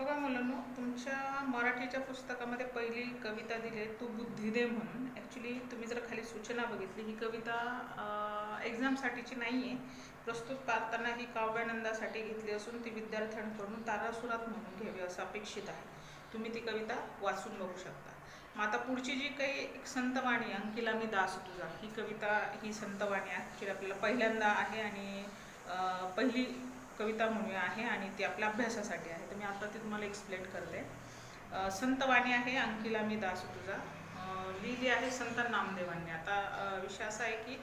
बघा मुलांनो तुमच्या मराठीच्या पुस्तकामध्ये पहिली कविता दिली आहे तू बुद्धी दे म्हणून. ॲक्च्युली तुम्ही जर खाली सूचना बघितली ही कविता एक्झामसाठीची नाही आहे प्रस्तुत पाहताना ही काव्यानंदासाठी घेतली असून ती विद्यार्थ्यांकडून तारासुरात म्हणून घ्यावी असं अपेक्षित आहे. तुम्ही ती कविता वाचून बघू शकता. मग आता पुढची जी काही एक संतवाणी अंकिला मी दास तुझा ही कविता ही संतवाणी ॲक्च्युली आपल्याला पहिल्यांदा आहे आणि पहिली कविता म्हणून आहे आणि ती आपल्या अभ्यासासाठी आहे. तर मी आता ती तुम्हाला एक्सप्लेन करते. संतवाणी आहे अंकिला मी दास तुझा. लिहिली आहे संत नामदेवांनी. आता विषय असा आहे की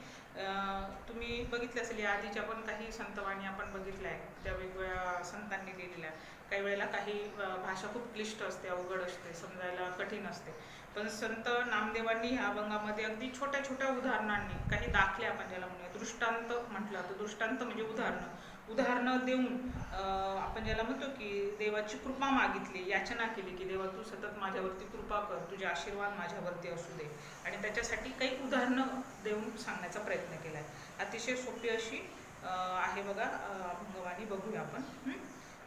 तुम्ही बघितले असेल या आधीच्या पण काही संतवाणी आपण बघितल्या आहेत. त्या वेगवेगळ्या संतांनी लिहिलेल्या काही वेळेला काही भाषा खूप क्लिष्ट असते अवघड असते समजायला कठीण असते. पण संत नामदेवांनी ह्या अभंगामध्ये अगदी छोट्या छोट्या उदाहरणांनी काही दाखले आपण ज्याला म्हणूया दृष्टांत म्हटलं तर दृष्टांत म्हणजे उदाहरणं. उदाहरणं देऊन आपण ज्याला म्हणतो की देवाची कृपा मागितली याचना केली की देवा तू सतत माझ्यावरती कृपा कर तुझे आशीर्वाद माझ्यावरती असू दे. आणि त्याच्यासाठी काही उदाहरणं देऊन सांगण्याचा प्रयत्न केला आहे अतिशय सोपी अशी आहे बघा अभंगवाणी बघूया आपण.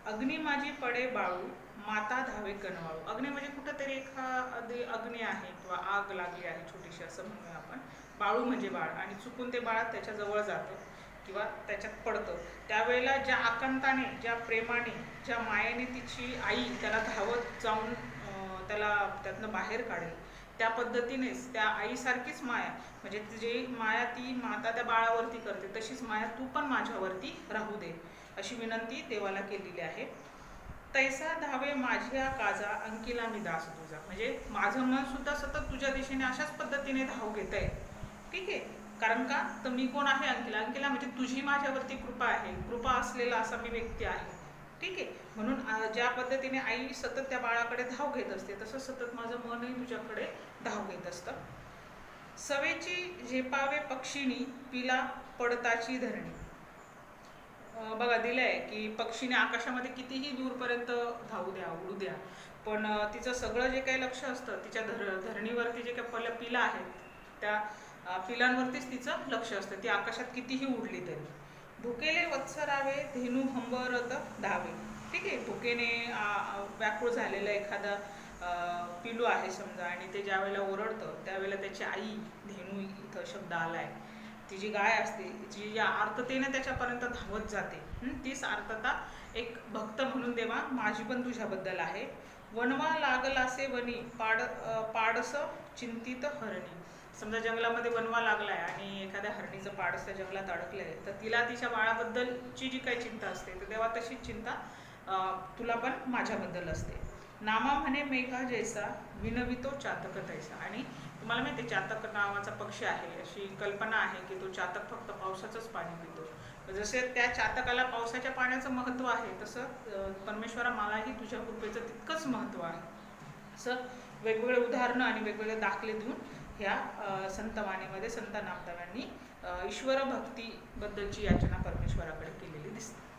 अग्नी माझी पडे बाळू माता धावे कनवाळू अग्नी म्हणजे कुठंतरी एखादी अग्नी आहे किंवा आग लागली आहे छोटीशी असं म्हणूया आपण. बाळू म्हणजे बाळ आणि चुकून ते बाळ त्याच्याजवळ जातं. किंवा त्याच्यात पडतं. त्यावेळेला ज्या आकांताने ज्या प्रेमाने ज्या मायेने तिची आई त्याला धावत जाऊन त्याला त्यातनं बाहेर काढेल त्या पद्धतीनेच त्या आईसारखीच माया म्हणजे जी माया ती माता त्या बाळावरती करते तशीच माया तू पण माझ्यावरती राहू दे अशी विनंती देवाला केलेली आहे. तैसा धावे माझ्या काजा अंकिला मी दास तुझा. म्हणजे माझं मन सुद्धा सतत तुझ्या दिशेने अशाच पद्धतीने धाव घेत आहे ठीक आहे? कारण का? तर मी कोण आहे अंकिला? अंकिला म्हणजे तुझी माझ्यावरती कृपा आहे. कृपा असलेला असा मी व्यक्ती आहे. ठीक आहे? म्हणून ज्या पद्धतीने आई सतत त्या बाळाकडे धाव घेत असते तसं सतत माझं मनही तुझ्याकडे धाव घेत असतं. सवेची झेपावे पक्षिणी पिला पडताची धरणी. बघा दिलंय की पक्षीने आकाशामध्ये कितीही दूरपर्यंत धावू द्या उडू द्या. पण तिचं सगळं जे काही लक्ष असतं तिच्या धर धरणीवरती जे काही पल पिलं आहेत त्या पिलांवरतीच तिचं लक्ष असतं. ती आकाशात कितीही उडली तरी. भुकेले वत्सरावे धेनू हंबरत धावे. ठीक आहे भुकेने व्याकुळ झालेलं एखादा पिलू आहे समजा आणि ते ज्या वेळेला ओरडतं त्यावेळेला त्याची आई धेनू इथं शब्द आलाय. ती जी गाय असते जी या आर्ततेने त्याच्यापर्यंत धावत जाते तीच आर्तता एक भक्त म्हणून देवा माझी पण तुझ्याबद्दल आहे. वनवा लागलासे वनी पाड पाडस चिंतित हरणी. समजा जंगलामध्ये बनवा लागलाय आणि एखाद्या हरणीचं पाडस त्या जंगलात अडकलंय तर तिला तिच्या बाळाबद्दलची जी काही चिंता असते तर तेव्हा तशीच चिंता तुला पण माझ्याबद्दल असते. नामा म्हणे मेघा जैसा विनवितो चातक तैसा. आणि तुम्हाला माहिती चातक नावाचा पक्षी आहे अशी कल्पना आहे की तो चातक फक्त पावसाचंच पाणी पितो. जसे त्या चातकाला पावसाच्या पाण्याचं महत्त्व आहे तसं परमेश्वरा मलाही तुझ्या कृपेचं तितकंच महत्त्व आहे. असं वेगवेगळे उदाहरणं आणि वेगवेगळे दाखले देऊन ह्या संतवाणीमध्ये संत नामदेवांनी अं, ईश्वर भक्तीबद्दलची याचना परमेश्वराकडे केलेली दिसते.